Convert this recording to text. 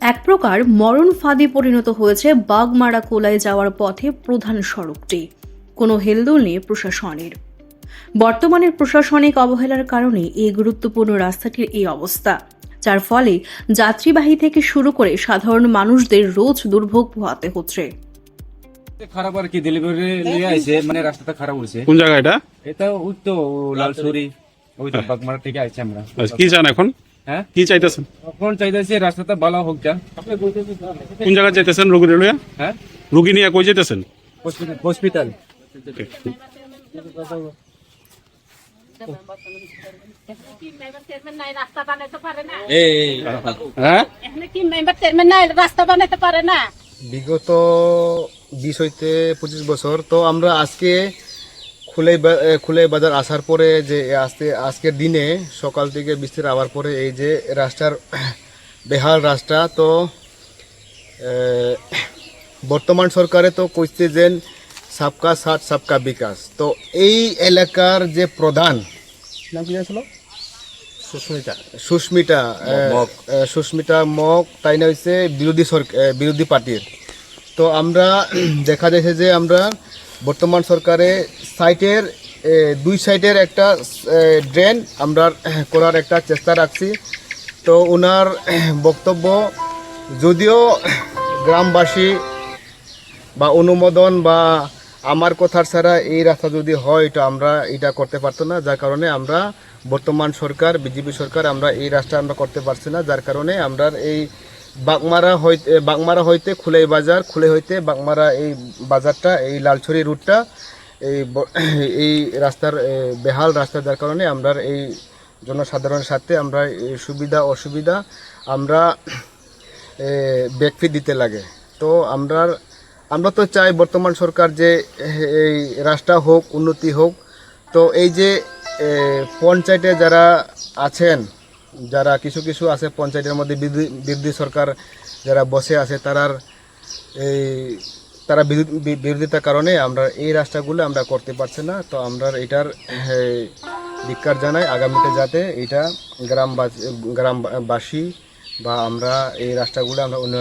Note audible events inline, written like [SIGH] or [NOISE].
এক প্রকার মরণ ফাঁদে পরিণত হয়েছে বাগমারা কোলায় যাওয়ার পথে প্রধান সড়কটি। কোনো হেলদোল নেই প্রশাসনের। বর্তমানের প্রশাসনিক অবহেলার কারণে এই গুরুত্বপূর্ণ রাস্তাটির এই অবস্থা যার ফলে যাত্রীবাহী থেকে শুরু করে সাধারণ মানুষদের রোজ দুর্ভোগ পোহাতে হচ্ছে। খারাপ আর কি ডেলিভারি নিয়ে আইছে মানে রাস্তাটা খারাপ হয়েছে। কোন জায়গা এটা? এটা ওই তো লালসুরি ওই তো বাগমারা থেকে আইছে আমরা। আচ্ছা, কি চান এখন? হ্যাঁ? কি চাইতেছেন? এখন চাইতেছি রাস্তাটা ভালো হোক যা। কোন জায়গায় চাইতেছেন রুগী লইয়া হ্যাঁ? রুগী নিয়ে কই যেতেছেন হসপিটাল রাস্তা বানাইতে পারে না এই হ্যাঁ? এখানে কি মেম্বার চেয়ারম্যান নাই? রাস্তা বানাইতে পারে না। বিগত বিশ হইতে পঁচিশ বছর তো আমরা আজকে খুলে খুলে বাজার আসার পরে যে আজকে আজকের দিনে সকাল থেকে বৃষ্টির আবার পরে এই যে রাস্তার বেহাল রাস্তা তো বর্তমান সরকারে তো কইছে যে সাবকা সাথ সাবকা বিকাশ। তো এই এলাকার যে প্রধান নাম কি ছিল সুস্মিতা। সুস্মিতা সুস্মিতা মক তাই না হয়েছে বিরোধী সরকার বিরোধী পার্টির। তো আমরা দেখা যাচ্ছে যে আমরা বর্তমান সরকারে সাইটের দুই সাইডের একটা ড্রেন আমরা করার একটা চেষ্টা রাখছি। তো ওনার বক্তব্য, যদিও গ্রামবাসী বা অনুমোদন বা আমার কথার ছাড়া এই রাস্তা যদি হয়, তো আমরা এটা করতে পারতো না। যার কারণে আমরা বর্তমান সরকার, বিজেপি সরকার, আমরা এই রাস্তা আমরা করতে পারছি না। যার কারণে আমরা এই বাগমারা হইতে বাগমারা হইতে খুলে বাজার খুলে হইতে বাগমারা এই বাজারটা, এই লালছড়ি রুটটা, এই [CLEARS THROAT] এই রাস্তার বেহাল রাস্তা যার কারণে আমরা এই জনসাধারণের সাথে আমরা সুবিধা, অসুবিধা আমরা [CLEARS THROAT] ব্যক্তি দিতে লাগে। তো আমরা আমরা তো চাই বর্তমান সরকার যে, এই রাস্তা হোক, উন্নতি হোক। তো এই যে পঞ্চায়েতে যারা আছেন যারা কিছু কিছু আছে, পঞ্চায়েতের মধ্যে বিরোধী- সরকার যারা বসে আছে, তারার এই, তারা বিরোধ- বিরোধিতার কারণে আমরা এই রাস্তাগুলো আমরা করতে পারছি না। তো আমরা এটার ধিক্কার জানাই আগামীতে যাতে এটা গ্রামবাসী গ্রামবাসী বা আমরা এই রাস্তাগুলো আমরা উন্নয়ন